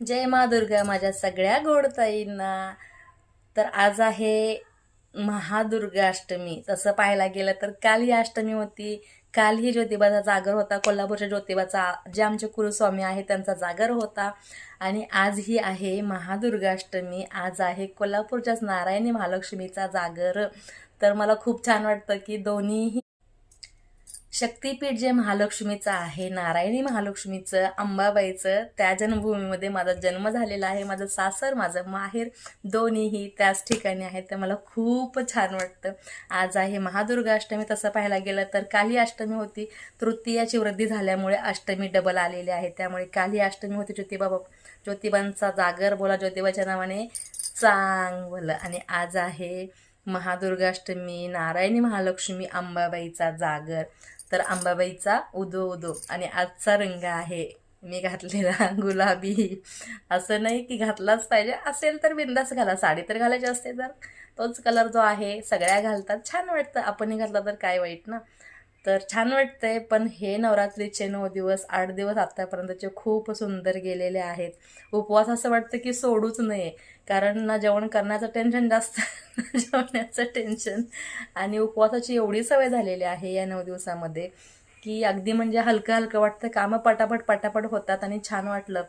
जय मा दुर्गा माझ्या सगळ्या गोडताईंना तर आज आहे महादुर्गाष्टमी तसं पाहायला गेलं तर काल ही अष्टमी होती. काल ही ज्योतिबाचा जागर होता. कोल्हापूरच्या ज्योतिबाचा जे आमचे कुरुस्वामी आहे त्यांचा जागर होता. आणि आज ही आहे महादुर्गाष्टमी आज आहे कोल्हापूरच्याच नारायणी महालक्ष्मीचा जागर. तर मला खूप छान वाटतं की दोन्हीही शक्तीपीठ जे महालक्ष्मीचं आहे नारायणी महालक्ष्मीचं अंबाबाईचं त्या जन्मभूमीमध्ये माझा जन्म झालेला आहे. माझं सासर माझं माहेर दोन्हीही त्याच ठिकाणी आहेत. ते मला खूप छान वाटतं. आज आहे महादुर्गाष्टमी. तसं पाहायला गेलं तर काली अष्टमी होती. तृतीयाची वृद्धी झाल्यामुळे अष्टमी डबल आलेली आहे. त्यामुळे काली अष्टमी होती. ज्योतिबा ज्योतिबांचा जागर बोला ज्योतिबाच्या नावाने चांगलं. आणि आज आहे महादुर्गाष्टमी. नारायणी महालक्ष्मी अंबाबाईचा जागर. तर अंबाबाईचा उदो उदो. आणि आजचा रंग आहे मी घातलेला गुलाबी. असं नाही की घातलाच पाहिजे. असेल तर बिंदास घाला. साडी तर घालायची असते तर तोच कलर जो आहे सगळ्या घालतात. छान वाटतं. आपणही घातला तर काय वाईट ना? तर छान वाटतंय. पण हे नवरात्रीचे नऊ दिवस आठ दिवस आत्तापर्यंतचे खूप सुंदर गेलेले आहेत. उपवास असं वाटतं की सोडूच नये. कारण ना जेवण करण्याचं टेन्शन जास्त जेवण्याचं टेन्शन आणि उपवासाची एवढी सवय झालेली आहे या नऊ दिवसामध्ये की अगदी म्हणजे हलकं हलकं वाटतं. कामं पटापट पटापट होतात आणि छान वाटलं.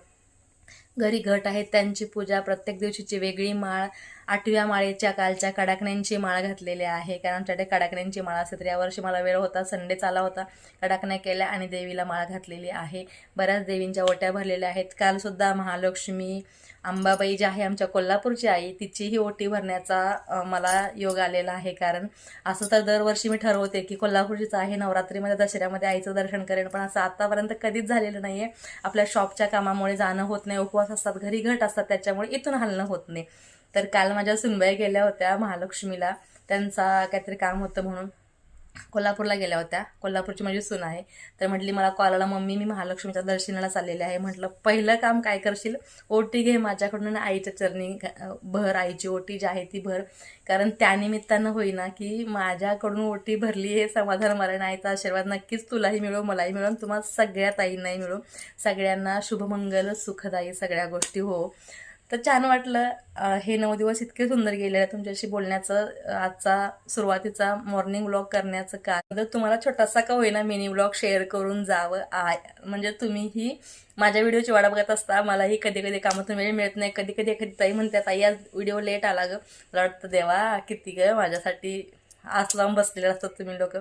घरी घट आहेत त्यांची पूजा प्रत्येक दिवशीची वेगळी माळ आठव्या माळेच्या कालच्या कडाकण्यांची माळ घातलेली आहे. कारण आमच्याकडे कडाकण्यांची माळ असते तर यावर्षी मला वेळ होता संडे चाला होता कडाकण्या केल्या आणि देवीला माळ घातलेली आहे. बऱ्याच देवींच्या ओट्या भरलेल्या आहेत. कालसुद्धा महालक्ष्मी अंबाबाई जी आहे आमच्या कोल्हापूरची आई तिचीही ओटी भरण्याचा मला योग आलेला आहे. कारण असं तर दरवर्षी मी ठरवते की कोल्हापूरचीच आहे नवरात्रीमध्ये दसऱ्यामध्ये आईचं दर्शन करेन. पण असं आतापर्यंत कधीच झालेलं नाही आहे आपल्या शॉपच्या कामामुळे जाणं होत नाही उपवास असतात घरी घट असतात त्याच्यामुळे इथून हलणं होत नाही. तर काल माझ्या सुनबाई गेल्या होत्या महालक्ष्मीला. त्यांचा काहीतरी काम होतं म्हणून कोल्हापूरला गेल्या होत्या. कोल्हापूरची माझी सून आहे. तर म्हटली मला कॉल आला मम्मी मी महालक्ष्मीच्या दर्शनाला चाललेले आहे. म्हटलं पहिलं काम काय करशील? ओटी घे माझ्याकडून आईच्या चरणी भर आईची ओटी जी आहे ती भर. कारण त्यानिमित्तानं होईना की माझ्याकडून ओटी भरली हे समाधान मला नाही. आशीर्वाद नक्कीच तुलाही मिळो मलाही मिळो तुम्हाला सगळ्या ताईंनाही मिळो. सगळ्यांना शुभमंगल सुखदायी सगळ्या गोष्टी हो. तर छान वाटलं हे नऊ दिवस इतके सुंदर गेले तुमच्याशी बोलण्याचं आजचा सुरुवातीचा मॉर्निंग व्लॉग करण्याचं कारण जर तुम्हाला छोटासा का होईना मिनी व्लॉग शेअर करून जावं. आय म्हणजे तुम्हीही माझ्या व्हिडिओची वाट बघत असता मलाही कधी कधी कामातून वेळ मिळत नाही. कधी कधी एखादी ताई म्हणते ताई आज व्हिडिओ लेट आला ग. मला वाटतं देवा किती ग माझ्यासाठी आस लावून बसलेले असतात तुम्ही लोक.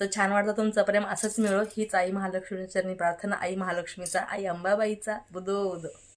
तर छान वाटतं तुमचं प्रेम असंच मिळो. हीच आई महालक्ष्मीच्या प्रार्थना आई महालक्ष्मीचा आई अंबाबाईचा. बुदो बुदो.